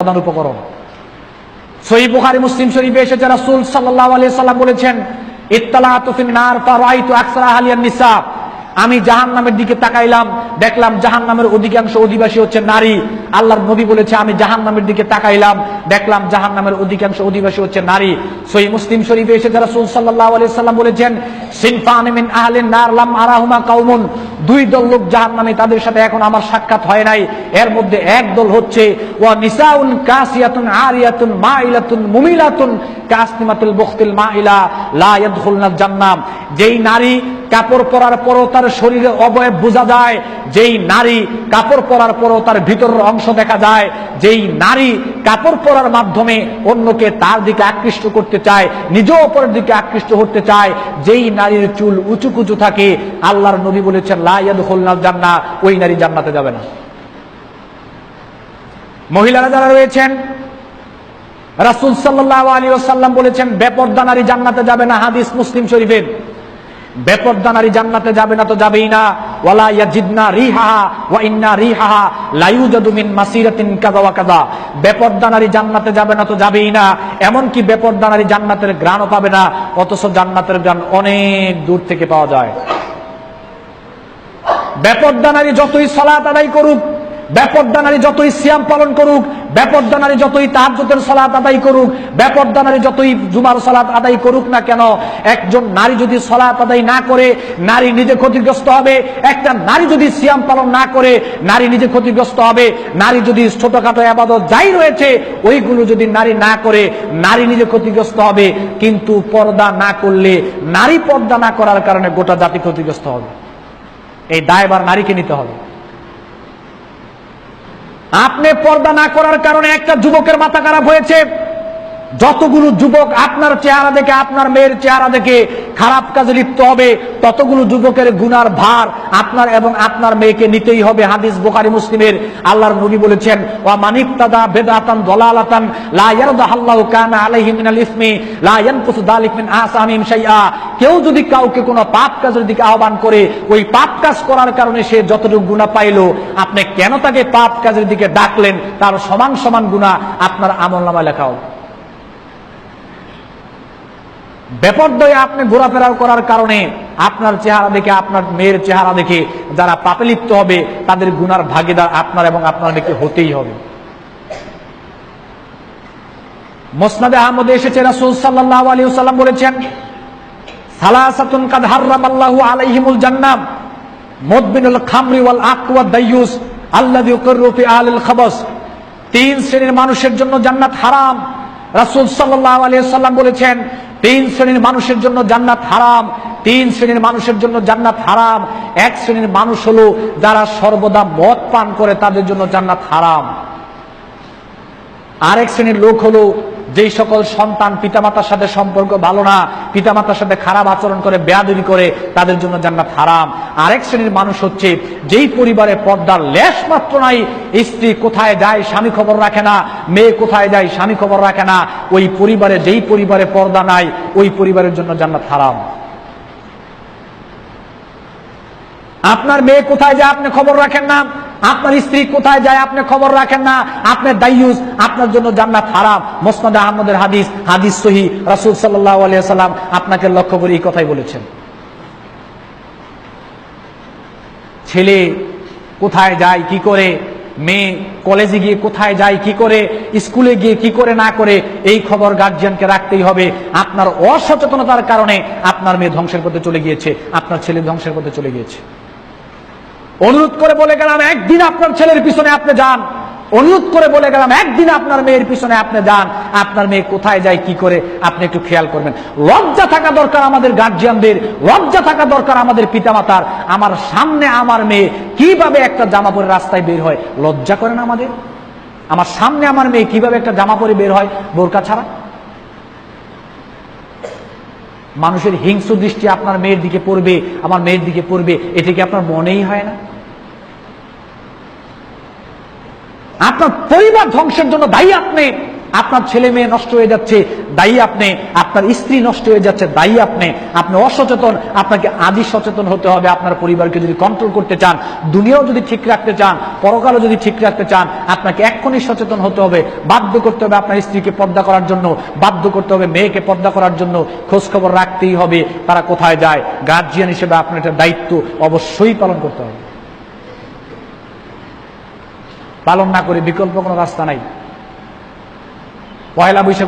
প্রধান উপকরণ। সহি বুখারি, মুসলিম শরীফে এসেছে রাসুল সাল্লাহ আলিয়া সাল্লাম বলেছেন ইত্তালা তুফিন নার ফারাইতু আকসারা আহলিয়ান নিসা। আমি জাহান্নামের দিকে তাকাইলাম, দেখলাম জাহান্নামের অধিকাংশ অধিবাসী হচ্ছে নারী। আল্লাহর নবী বলেছে, আমি জাহান্নামের দিকে তাকাইলাম, দেখলাম জাহান্নামের অধিকাংশ অধিবাসী হচ্ছে নারী। সহি মুসলিম শরীফে এসেছে রাসূল সাল্লাল্লাহু আলাইহি সাল্লাম বলেছেন, সিনফান মিন আহলিন নার লাম আরাহুমা কাউমুন দুই দল লোক জাহান্নামে তাদের সাথে এখন আমার সাক্ষাৎ হয় নাই। এর মধ্যে এক দল হচ্ছে, ওয়া নিসাউন কাসিয়াতুন আরিয়াতুন মাইলাতুন মুমিলাতুন কাসনিমাতুল বুখতিল মাইলা লা ইয়াদখুলনাল জান্নাম যেই নারী কাপড় পরার পরও তার শরীরে অবয়ব বোঝা যায়, যেই নারী কাপড় পরার পরও তার ভিতরের অংশ দেখা যায়, যেই নারী কাপড় পরার মাধ্যমে অন্যকে তার দিকে আকৃষ্ট করতে চায়, নিজেও অপরের দিকে আকৃষ্ট করতে চায়, যেই নারীর চুল উঁচু কুচু থাকে, আল্লাহর নবী বলেছেন লাইয়াদ হোলনাল জান্না ওই নারী জান্নাতে যাবে না। মহিলারা যারা রয়েছেন রাসুল সাল্লাহ আলী ওসাল্লাম বলেছেন, বেপর্দা নারী জান্নাতে যাবে না, হাদিস মুসলিম শরীফের। বেপর্দা নারী জান্নাতে যাবে না তো যাবেই না। ওয়ালা ইয়াজিদনা রিহাহা ওয়া ইন্না রিহাহা লা ইউজাদু মিন মাসিরাতিন কাযা ওয়া কাযা। বেপরদানারী জান্নাতে যাবে না তো যাবেই না। এমন কি বেপরদানারী জান্নাতের গ্রাণও পাবে না, অথচ জান্নাতের গ্রাণ অনেক দূর থেকে পাওয়া যায়। বেপর্দা নারী যতই সালাত আদায় করুক বেপর্দা নারী যতই সিয়াম পালন করুক, বেপর্দা নারী যতই তাহাজ্জুদের সালাত আদায় করুক, বেপর্দা নারী যতই জুমার সালাত আদায় করুক না কেন, একজন নারী যদি সালাত আদায় না করে, নারী নিজে ক্ষতিগ্রস্ত হবে। একটা নারী যদি সিয়াম পালন না করে, নারী নিজে ক্ষতিগ্রস্ত হবে। নারী যদি ছোটখাটো আবাদত যাই রয়েছে, ওইগুলো যদি নারী না করে, নারী নিজে ক্ষতিগ্রস্ত হবে। কিন্তু পর্দা না করলে, নারী পর্দা না করার কারণে গোটা জাতি ক্ষতিগ্রস্ত হবে। এই দায়বার নারীকে নিতে হবে। আপনি পর্দা না করার কারণে একটা যুবকের মাথা খারাপ হয়েছে। যতগুলো যুবক আপনার চেহারা দেখে, আপনার মেয়ের চেহারা দেখে খারাপ কাজে লিপ্ত হবে, ততগুলো যুবকের গুনার ভার আপনার এবং আপনার মেয়েকে নিতেই হবে। হাদিস বোকারি মুসলিমের আল্লাহর নবী বলেছেন, ওয়া বেদাতান দলালাতান, লা কানা আলাইহি মিনাল ইসমি, লা ইয়ানকুসু যালিক মিন আসামিম শাইআ। কেউ যদি কাউকে কোনো পাপ কাজের দিকে আহ্বান করে, ওই পাপ কাজ করার কারণে সে যতটুকু গুনাহ পাইলো, আপনি কেন তাকে পাপ কাজের দিকে ডাকলেন? তার সমান সমান গুনাহ আপনার আমলনামায় লেখা হবে। বেপর্দয়ে আপনি ঘোরাফেরা করার কারণে আপনার চেহারা দেখে, আপনার মেয়ের চেহারা দেখে যারা পাপে লিপ্ত হবে, তাদের গুনার ভাগিদার আপনার এবং আপনার মেয়েকে হতেই হবে। মোসনাদে আহমদে এসেছে রাসূল সাল্লাল্লাহু আলাইহি ওয়াসাল্লাম বলেছেন, সালাসাতুন কাদ হাররামাল্লাহু আলাইহিমুল জান্নাম মুদবিনুল খামরি ওয়াল আকওয়া দাইয়ুস আল্লাযী ইউকিরু ফি আহলিল খাবাস, তিন শ্রেণির মানুষের জন্য জান্নাত হারাম। রাসূল ওয়াসাল্লাম বলেছেন, তিন শ্রেণির মানুষের জন্য জান্নাত হারাম, তিন শ্রেণির মানুষের জন্য জান্নাত হারাম, এক শ্রেণির মানুষ হলো যারা সর্বদা মদ পান করে তাদের জন্য জান্নাত হারাম। আরেক শ্রেণির লোক হলো যেই সকল সন্তান পিতামাতার সাথে সম্পর্ক ভালো না, পিতামাতার সাথে খারাপ আচরণ করে, বেয়াদবি করে, তাদের জন্য জান্নাত হারাম। আরেক শ্রেণির মানুষ হচ্ছে, যেই পরিবারে পর্দার লেশ মাত্র নাই, স্ত্রী কোথায় যায় স্বামী খবর রাখে না, মেয়ে কোথায় যায় স্বামী খবর রাখে না, ওই পরিবারে যেই পরিবারে পর্দা নাই, ওই পরিবারের জন্য জান্নাত হারাম। আপনার মেয়ে কোথায় যায় আপনি খবর রাখেন না আপনার স্ত্রী কোথায় যায় আপনি খবর রাখেন না। আপনার দায়ুস, আপনার জন্য জান্নাত হারাম। মোসনাদ আহমদের হাদিস হাদিস সহি। রাসুল সাল্লাহ আলিয়া সাল্লাম আপনাকে লক্ষ্য করে এই কথাই বলেছেন। ছেলে কোথায় যায়, কি করে? মেয়ে কলেজে গিয়ে কোথায় যায়, কি করে? স্কুলে গিয়ে কি করে, না করে? এই খবর গার্জিয়ানকে রাখতেই হবে। আপনার অসচেতনতার কারণে আপনার মেয়ে ধ্বংসের পথে চলে গিয়েছে। আপনার ছেলে ধ্বংসের পথে চলে গিয়েছে। অনুরোধ করে বলে গেলাম, একদিন আপনার ছেলের পিছনে আপনি যান। অনুরোধ করে বলে গেলাম, একদিন আপনার মেয়ের পিছনে আপনি যান। আপনার মেয়ে কোথায় যায়, কি করে, আপনি একটু খেয়াল করবেন। লজ্জা থাকা দরকার আমাদের গার্জিয়ানদের লজ্জা থাকা দরকার আমাদের পিতামাতার। আমার সামনে আমার মেয়ে কীভাবে একটা জামা পরে রাস্তায় বের হয়? লজ্জা করেন আমাদের? আমার সামনে আমার মেয়ে কীভাবে একটা জামা পরে বের হয়? বোরকা ছাড়া? মানুষের হিংস্র দৃষ্টি আপনার মেয়ের দিকে পড়বে, আমার মেয়ের দিকে পড়বে, এটা কি আপনার মনেই হয় না? আপনার পরিবার ধ্বংসের জন্য দায়ী আপনি আপনার ছেলে মেয়ে নষ্ট হয়ে যাচ্ছে, দায়ী আপনি, আপনার স্ত্রী নষ্ট হয়ে যাচ্ছে, দায়ী আপনি আপনি অসচেতন, আপনাকে আজই সচেতন হতে হবে, আপনার পরিবারকে যদি কন্ট্রোল করতে চান, দুনিয়াও যদি ঠিক রাখতে চান, পরকালও যদি ঠিক রাখতে চান, আপনাকে এক্ষুনি সচেতন হতে হবে, বাধ্য করতে হবে আপনার স্ত্রীকে পর্দা করার জন্য, বাধ্য করতে হবে মেয়েকে পর্দা করার জন্য খোঁজ খবর রাখতেই হবে, তারা কোথায় যায় গার্জিয়ান হিসেবে আপনার একটা দায়িত্ব অবশ্যই পালন করতে হবে। পালন না করে বিকল্প কোনো রাস্তা নাই। পয়লা বৈশাখ